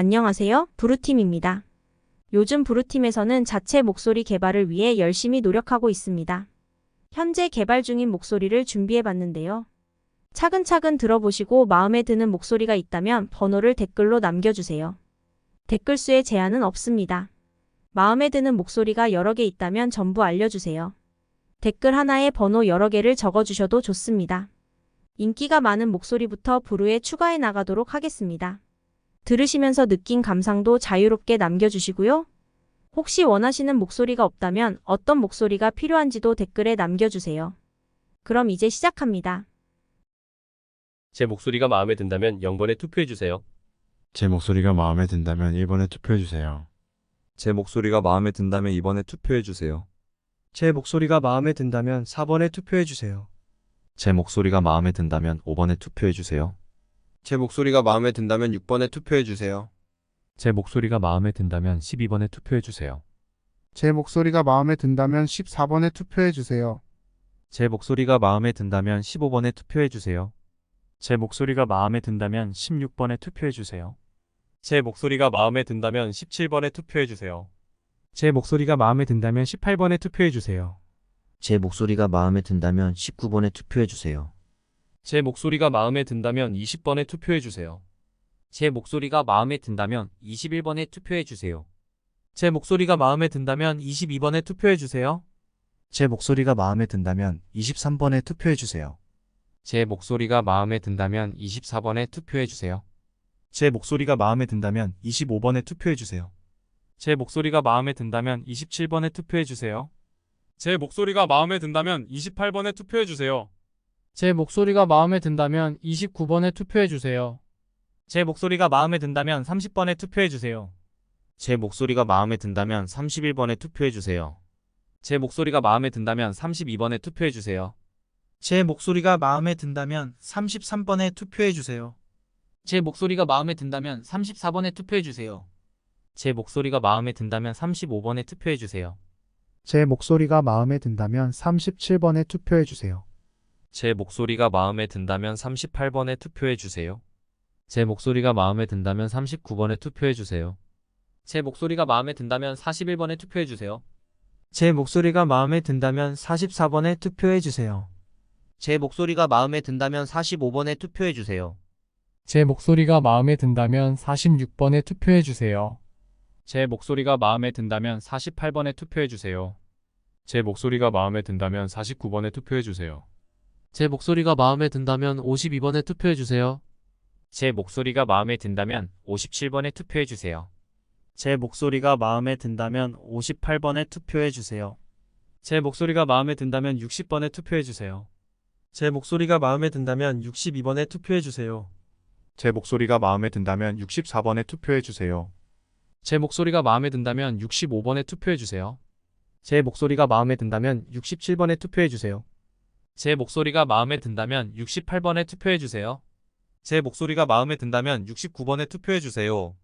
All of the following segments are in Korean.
안녕하세요. 부루팀입니다. 요즘 부루팀에서는 자체 목소리 개발을 위해 열심히 노력하고 있습니다. 현재 개발 중인 목소리를 준비해 봤는데요. 차근차근 들어보시고 마음에 드는 목소리가 있다면 번호를 댓글로 남겨주세요. 댓글 수에 제한은 없습니다. 마음에 드는 목소리가 여러 개 있다면 전부 알려주세요. 댓글 하나에 번호 여러 개를 적어주셔도 좋습니다. 인기가 많은 목소리부터 부루에 추가해 나가도록 하겠습니다. 들으시면서 느낀 감상도 자유롭게 남겨주시고요. 혹시 원하시는 목소리가 없다면 어떤 목소리가 필요한지도 댓글에 남겨주세요. 그럼 이제 시작합니다. 제 목소리가 마음에 든다면 0번에 투표해주세요. 제 목소리가 마음에 든다면 1번에 투표해주세요. 제 목소리가 마음에 든다면 이번에 투표해 주세요. 제 목소리가 마음에 든다면 4번에 투표해 주세요. 제 목소리가 마음에 든다면 5번에 투표해 주세요. 제 목소리가 마음에 든다면 6번에 투표해 주세요. 제 목소리가 마음에 든다면 12번에 투표해 주세요. 제 목소리가 마음에 든다면 14번에 투표해 주세요. 제 목소리가 마음에 든다면 15번에 투표해 주세요. 제 목소리가 마음에 든다면 16번에 투표해 주세요. 제 목소리가 마음에 든다면 17번에 투표해주세요. 제 목소리가 마음에 든다면 18번에 투표해 주세요. 제 목소리가 마음에 든다면 19번에 투표해 주세요. 제 목소리가 마음에 든다면 20번에 투표해주세요. 제 목소리가 마음에 든다면 21번에 투표해 주세요. 제 목소리가 마음에 든다면 22번에 투표해 주세요. 제 목소리가 마음에 든다면 23번에 투표해 주세요. 제 목소리가 마음에 든다면 24번에 투표해 주세요. 제 목소리가 마음에 든다면 25번에 투표해 주세요. 제 목소리가 마음에 든다면 27번에 투표해 주세요. 제 목소리가 마음에 든다면 28번에 투표해 주세요. 제 목소리가 마음에 든다면 29번에 투표해 주세요. 제 목소리가 마음에 든다면 30번에 투표해 주세요. 제 목소리가 마음에 든다면 31번에 투표해 주세요. 제 목소리가 마음에 든다면 32번에 투표해 주세요. 제 목소리가 마음에 든다면 33번에 투표해 주세요. 제 목소리가 마음에 든다면 34번에 투표해 주세요. 제 목소리가 마음에 든다면 35번에 투표해 주세요. 제 목소리가 마음에 든다면 37번에 투표해 주세요. 제 목소리가 마음에 든다면 38번에 투표해주세요. 제 목소리가 마음에 든다면 39번에 투표해주세요. 제 목소리가 마음에 든다면 41번에 투표해 주세요. 제 목소리가 마음에 든다면 44번에 투표해 주세요. 제 목소리가 마음에 든다면 45번에 투표해 주세요. 제 목소리가 마음에 든다면 46번에 투표해 주세요. 제 목소리가 마음에 든다면 48번에 투표해 주세요. 제 목소리가 마음에 든다면 49번에 투표해 주세요. 제 목소리가 마음에 든다면 52번에 투표해 주세요. 제 목소리가 마음에 든다면 57번에 투표해 주세요. 제 목소리가 마음에 든다면 58번에 투표해 주세요. 제 목소리가 마음에 든다면 60번에 투표해 주세요. 제 목소리가 마음에 든다면 62번에 투표해 주세요. 제 목소리가 마음에 든다면 64번에 투표해 주세요. 제 목소리가 마음에 든다면 65번에 투표해 주세요. 제 목소리가 마음에 든다면 67번에 투표해 주세요. 제 목소리가 마음에 든다면 68번에 투표해 주세요. 제 목소리가 마음에 든다면 69번에 투표해 주세요.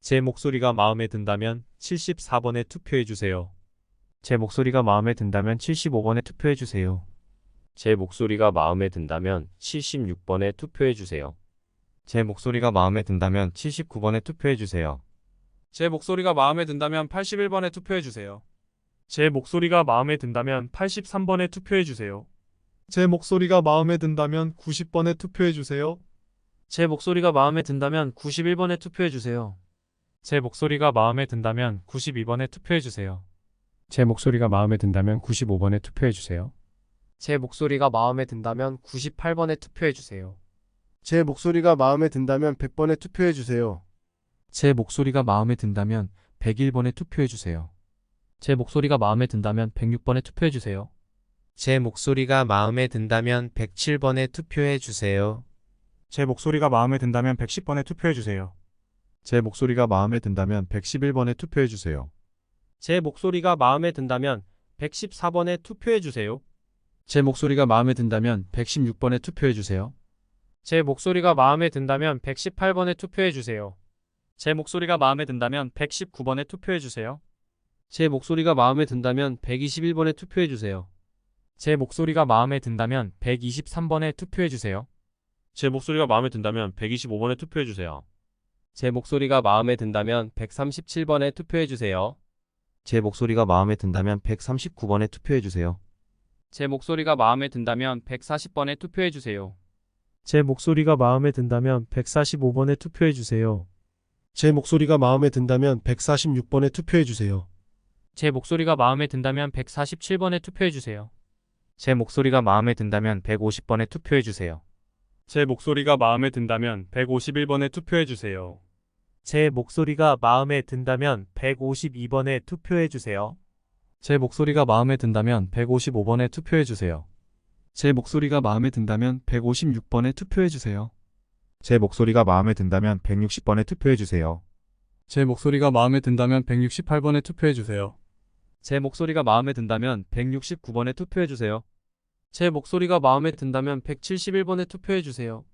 제 목소리가 마음에 든다면 74번에 투표해 주세요. 제 목소리가 마음에 든다면 75번에 투표해 주세요. 제 목소리가 마음에 든다면 76번에 투표해주세요. 제 목소리가 마음에 든다면 79번에 투표해 주세요. 제 목소리가 마음에 든다면 81번에 투표해 주세요. 제 목소리가 마음에 든다면 83번에 투표해 주세요. 제 목소리가 마음에 든다면 90번에 투표해 주세요. 제 목소리가 마음에 든다면 91번에 투표해 주세요. 제 목소리가 마음에 든다면 92번에 투표해 주세요. 제 목소리가 마음에 든다면 95번에 투표해 주세요. 제 목소리가 마음에 든다면 98번에 투표해 주세요. 제 목소리가 마음에 든다면 100번에 투표해 주세요. 제 목소리가 마음에 든다면 101번에 투표해 주세요. 제 목소리가 마음에 든다면 106번에 투표해 주세요. 제 목소리가 마음에 든다면 107번에 투표해 주세요. 제 목소리가 마음에 든다면 110번에 투표해 주세요. 제 목소리가 마음에 든다면 111번에 투표해 주세요. 제 목소리가 마음에 든다면 114번에 투표해 주세요. 제 목소리가 마음에 든다면 116번에 투표해 주세요. 제 목소리가 마음에 든다면 118번에 투표해 주세요. 제 목소리가 마음에 든다면 119번에 투표해 주세요. 제 목소리가 마음에 든다면 121번에 투표해 주세요. 제 목소리가 마음에 든다면 123번에 투표해 주세요. 제 목소리가 마음에 든다면 125번에 투표해주세요. 제 목소리가 마음에 든다면 137번에 투표해 주세요. 제 목소리가 마음에 든다면 139번에 투표해 주세요. 제 목소리가 마음에 든다면 140번에 투표해 주세요. 제 목소리가 마음에 든다면 145번에 투표해 주세요. 제 목소리가 마음에 든다면 146번에 투표해 주세요. 제 목소리가 마음에 든다면 147번에 투표해 주세요. 제 목소리가 마음에 든다면 150번에 투표해 주세요. 제 목소리가 마음에 든다면 151번에 투표해 주세요. 제 목소리가 마음에 든다면 152번에 투표해 주세요. 제 목소리가 마음에 든다면 155번에 투표해 주세요. 제 목소리가 마음에 든다면 156번에 투표해 주세요. 제 목소리가 마음에 든다면 160번에 투표해 주세요. 제 목소리가 마음에 든다면 168번에 투표해 주세요. 제 목소리가 마음에 든다면 169번에 투표해 주세요. 제 목소리가 마음에 든다면 171번에 투표해 주세요.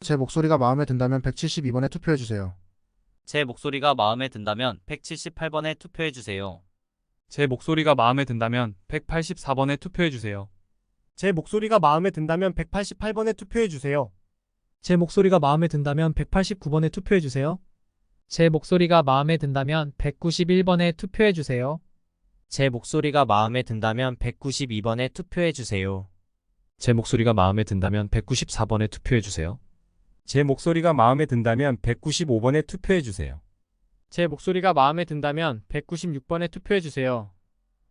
제 목소리가 마음에 든다면 172번에 투표해 주세요. 제 목소리가 마음에 든다면 178번에 투표해 주세요. 제 목소리가 마음에 든다면 184번에 투표해 주세요. 제 목소리가 마음에 든다면 188번에 투표해 주세요. 제 목소리가 마음에 든다면 189번에 투표해 주세요. 제 목소리가 마음에 든다면 191번에 투표해 주세요. 제 목소리가 마음에 든다면 192번에 투표해 주세요. 제 목소리가 마음에 든다면 194번에 투표해 주세요. 제 목소리가 마음에 든다면 195번에 투표해 주세요. 제 목소리가 마음에 든다면 196번에 투표해 주세요.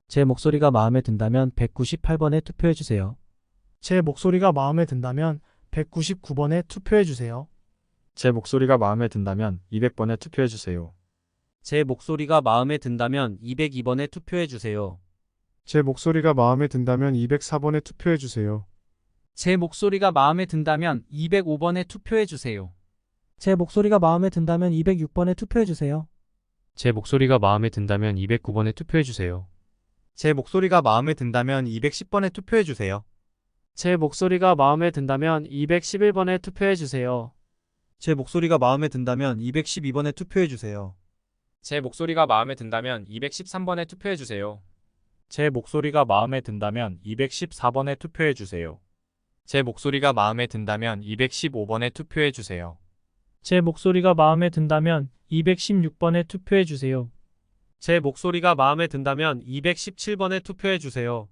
제 목소리가 마음에 든다면 198번에 투표해 주세요. 제 목소리가 마음에 든다면 199번에 투표해 주세요. 제 목소리가 마음에 든다면 200번에 투표해 주세요. 제 목소리가 마음에 든다면 202번에 투표해 주세요. 제 목소리가 마음에 든다면 204번에 투표해 주세요. 제 목소리가 마음에 든다면 205번에 투표해 주세요. 제 목소리가 마음에 든다면 206번에 투표해 주세요. 제 목소리가 마음에 든다면 209번에 투표해 주세요. 제 목소리가 마음에 든다면 210번에 투표해 주세요. 제 목소리가 마음에 든다면 211번에 투표해 주세요. 제 목소리가 마음에 든다면 212번에 투표해 주세요. 제 목소리가 마음에 든다면 213번에 투표해 주세요. 제 목소리가 마음에 든다면 214번에 투표해 주세요. 제 목소리가 마음에 든다면 215번에 투표해 주세요. 제 목소리가 마음에 든다면 216번에 투표해 주세요. 제 목소리가 마음에 든다면 217번에 투표해 주세요.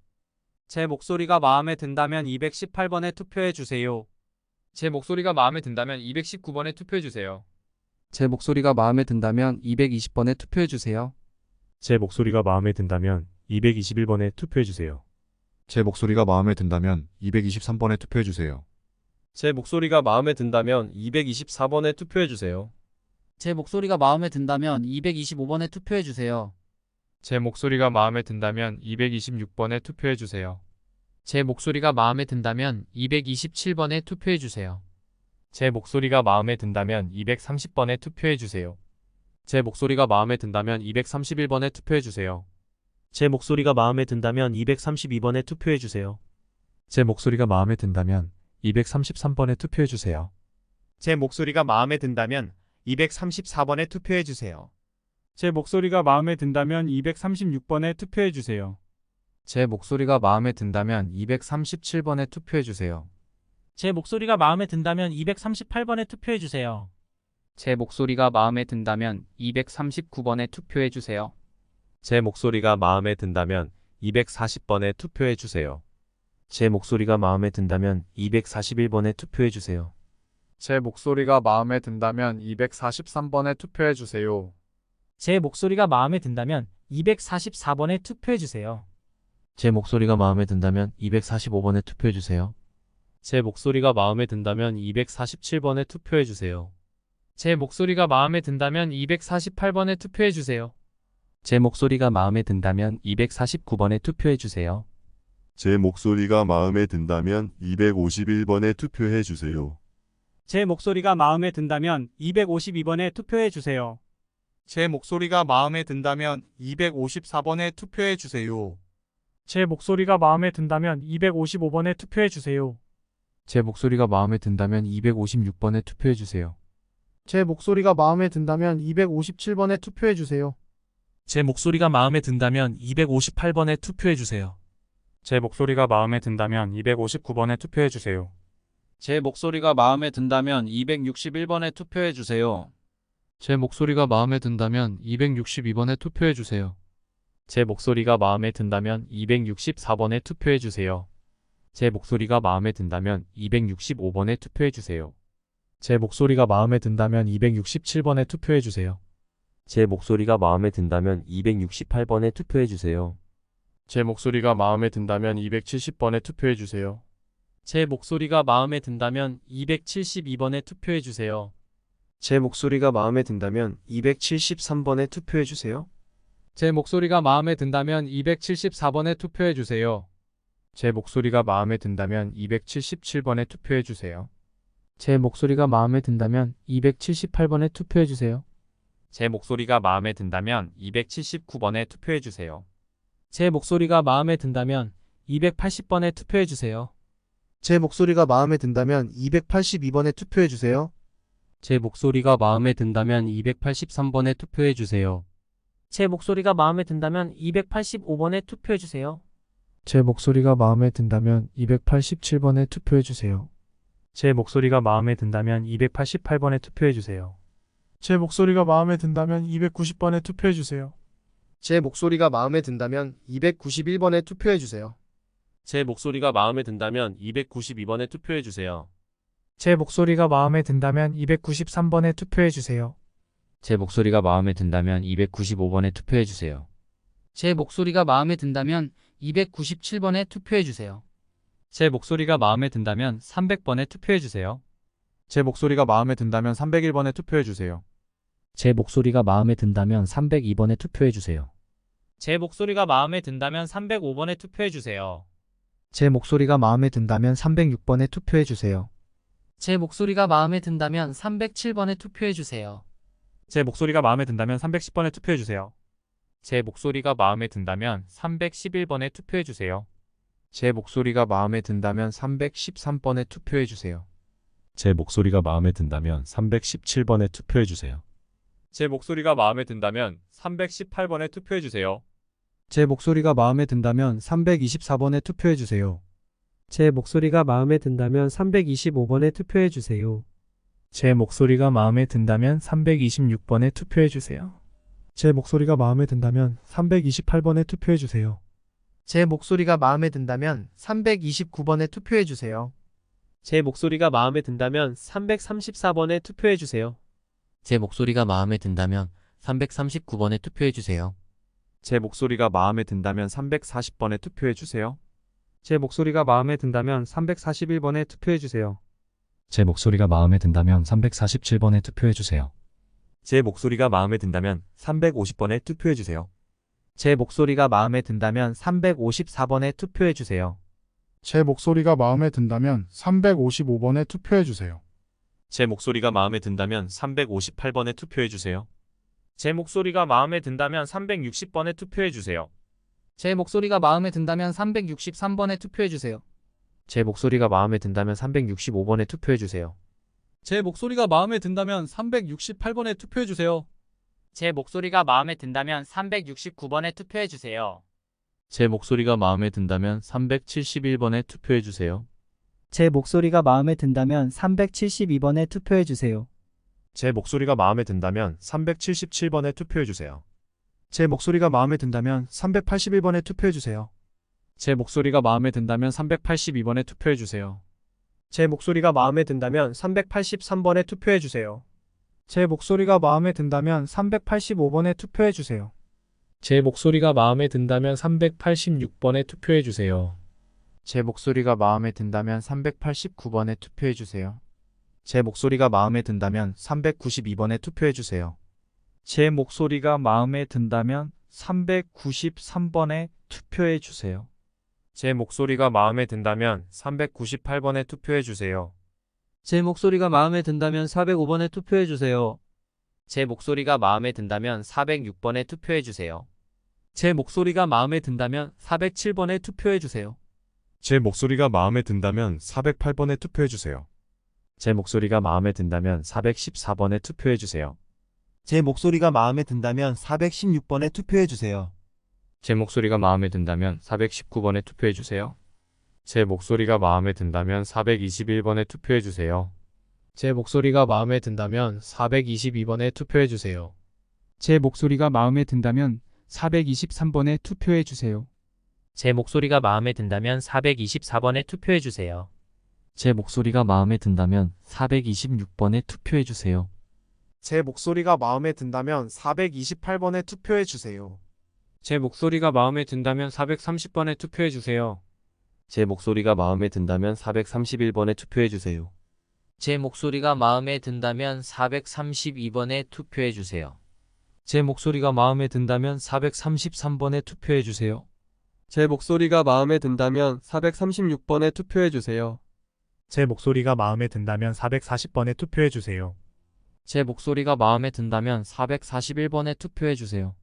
제 목소리가 마음에 든다면 218번에 투표해 주세요. 제 목소리가 마음에 든다면 219번에 투표해 주세요. 제 목소리가 마음에 든다면 220번에 투표해 주세요. 제 목소리가 마음에 든다면 221번에 투표해 주세요. 제 목소리가 마음에 든다면 223번에 투표해 주세요. 제 목소리가 마음에 든다면 224번에 투표해 주세요. 제 목소리가 마음에 든다면 225번에 투표해 주세요. 제 목소리가 마음에 든다면 226번에 투표해 주세요. 제 목소리가 마음에 든다면 227번에 투표해 주세요. 제 목소리가 마음에 든다면 230번에 투표해 주세요. 제 목소리가 마음에 든다면 231번에 투표해 주세요. 제 목소리가 마음에 든다면 232번에 투표해 주세요. 제 목소리가 마음에 든다면 233번에 투표해 주세요. 제 목소리가 마음에 든다면 234번에 투표해 주세요. 제 목소리가 마음에 든다면 236번에 투표해 주세요. 제 목소리가 마음에 든다면 237번에 투표해 주세요. 제 목소리가 마음에 든다면 238번에 투표해 주세요. 제 목소리가 마음에 든다면 239번에 투표해 주세요. 제 목소리가 마음에 든다면 240번에 투표해 주세요. 제 목소리가 마음에 든다면 241번에 투표해 주세요. 제 목소리가 마음에 든다면 243번에 투표해 주세요. 제 목소리가 마음에 든다면 244번에 투표해 주세요. 제 목소리가 마음에 든다면 245번에 투표해 주세요. 제 목소리가 마음에 든다면 247번에 투표해 주세요. 제 목소리가 마음에 든다면 248번에 투표해 주세요. 제 목소리가 마음에 든다면 249번에 투표해 주세요. 제 목소리가 마음에 든다면 251번에 투표해 주세요. 제 목소리가 마음에 든다면 252번에 투표해 주세요. 제 목소리가 마음에 든다면 254번에 투표해 주세요. 제 목소리가 마음에 든다면 255번에 투표해 주세요. 제 목소리가 마음에 든다면 256번에 투표해 주세요. 제 목소리가 마음에 든다면 257번에 투표해 주세요. 제 목소리가 마음에 든다면 258번에 투표해 주세요. 제 목소리가 마음에 든다면 259번에 투표해 주세요. 제 목소리가 마음에 든다면 261번에 투표해 주세요. 제 목소리가 마음에 든다면 262번에 투표해 주세요. 제 목소리가 마음에 든다면 264번에 투표해 주세요. 제 목소리가 마음에 든다면 265번에 투표해 주세요. 제 목소리가 마음에 든다면 267번에 투표해 주세요. 제 목소리가 마음에 든다면 268번에 투표해 주세요. 제 목소리가 마음에 든다면 270번에 투표해 주세요. 제 목소리가 마음에 든다면 272번에 투표해 주세요. 제 목소리가 마음에 든다면 273번에 투표해 주세요. 제 목소리가 마음에 든다면 274번에 투표해 주세요. 제 목소리가 마음에 든다면 277번에 투표해 주세요. 제 목소리가 마음에 든다면 278번에 투표해 주세요. 제 목소리가 마음에 든다면 279번에 투표해 주세요. 제 목소리가 마음에 든다면 280번에 투표해 주세요. 제 목소리가 마음에 든다면 282번에 투표해 주세요. 제 목소리가 마음에 든다면 283번에 투표해 주세요. 제 목소리가 마음에 든다면 285번에 투표해 주세요. 제 목소리가 마음에 든다면 287번에 투표해 주세요. 제 목소리가 마음에 든다면 288번에 투표해 주세요. 제 목소리가 마음에 든다면 290번에 투표해 주세요. 제 목소리가 마음에 든다면 291번에 투표해 주세요. 제 목소리가 마음에 든다면 292번에 투표해 주세요. 제 목소리가 마음에 든다면 293번에 투표해 주세요. 제 목소리가 마음에 든다면 295번에 투표해 주세요. 제 목소리가 마음에 든다면 297번에 투표해 주세요. 제 목소리가 마음에 든다면 300번에 투표해 주세요. 제 목소리가 마음에 든다면 301번에 투표해 주세요. 제 목소리가 마음에 든다면 302번에 투표해 주세요. 제 목소리가 마음에 든다면 305번에 투표해 주세요. 제 목소리가 마음에 든다면 306번에 투표해 주세요. 제 목소리가 마음에 든다면 307번에 투표해 주세요. 제 목소리가 마음에 든다면 310번에 투표해 주세요. 제 목소리가 마음에 든다면 311번에 투표해 주세요. 제 목소리가 마음에 든다면 313번에 투표해 주세요. 제 목소리가 마음에 든다면 317번에 투표해 주세요. 제 목소리가 마음에 든다면 318번에 투표해 주세요. 제 목소리가 마음에 든다면 324번에 투표해 주세요. 제 목소리가 마음에 든다면 325번에 투표해 주세요. 제 목소리가 마음에 든다면 326번에 투표해 주세요. 제 목소리가 마음에 든다면 328번에 투표해 주세요. 제 목소리가 마음에 든다면 329번에 투표해 주세요. 제 목소리가 마음에 든다면 334번에 투표해 주세요. 제 목소리가 마음에 든다면 339번에 투표해 주세요. 제 목소리가 마음에 든다면 340번에 투표해 주세요. 제 목소리가 마음에 든다면 341번에 투표해 주세요. 제 목소리가 마음에 든다면 347번에 투표해 주세요. 제 목소리가 마음에 든다면 350번에 투표해 주세요. 제 목소리가 마음에 든다면 354번에 투표해 주세요. 제 목소리가 마음에 든다면 355번에 투표해 주세요. 제 목소리가 마음에 든다면 358번에 투표해 주세요. 제 목소리가 마음에 든다면 360번에 투표해 주세요. 제 목소리가 마음에 든다면 363번에 투표해 주세요. 제 목소리가 마음에 든다면 365번에 투표해 주세요. 제 목소리가 마음에 든다면 368번에 투표해 주세요. 제 목소리가 마음에 든다면 369번에 투표해 주세요. 제 목소리가 마음에 든다면 371번에 투표해 주세요. 제 목소리가 마음에 든다면 372번에 투표해 주세요. 제 목소리가 마음에 든다면 377번에 투표해 주세요. 제 목소리가 마음에 든다면 381번에 투표해 주세요. 제 목소리가 마음에 든다면 382번에 투표해 주세요. 제 목소리가 마음에 든다면 383번에 투표해 주세요. 제 목소리가 마음에 든다면 385번에 투표해 주세요. 제 목소리가 마음에 든다면 386번에 투표해 주세요. 제 목소리가 마음에 든다면 389번에 투표해 주세요. 제 목소리가 마음에 든다면 392번에 투표해 주세요. 제 목소리가 마음에 든다면 393번에 투표해 주세요. 제 목소리가 마음에 든다면 398번에 투표해 주세요. 제 목소리가 마음에 든다면 405번에 투표해 주세요. 제 목소리가 마음에 든다면 406번에 투표해 주세요. 제 목소리가 마음에 든다면 407번에 투표해 주세요. 제 목소리가 마음에 든다면 408번에 투표해 주세요. 제 목소리가 마음에 든다면 414번에 투표해 주세요. 제 목소리가 마음에 든다면 416번에 투표해 주세요. 제 목소리가 마음에 든다면 419번에 투표해 주세요. 제 목소리가 마음에 든다면 421번에 투표해 주세요. 제 목소리가 마음에 든다면 422번에 투표해 주세요. 제 목소리가 마음에 든다면 423번에 투표해 주세요. 제 목소리가 마음에 든다면 424번에 투표해 주세요. 제 목소리가 마음에 든다면 426번에 투표해 주세요. 제 목소리가 마음에 든다면 428번에 투표해 주세요. 제 목소리가 마음에 든다면 430번에 투표해 주세요. 제 목소리가 마음에 든다면 431번에 투표해 주세요. 제 목소리가 마음에 든다면 432번에 투표해 주세요. 제 목소리가 마음에 든다면 433번에 투표해 주세요. 제 목소리가 마음에 든다면 436번에 투표해 주세요. 제 목소리가 마음에 든다면 440번에 투표해 주세요. 제 목소리가 마음에 든다면 441번에 투표해 주세요.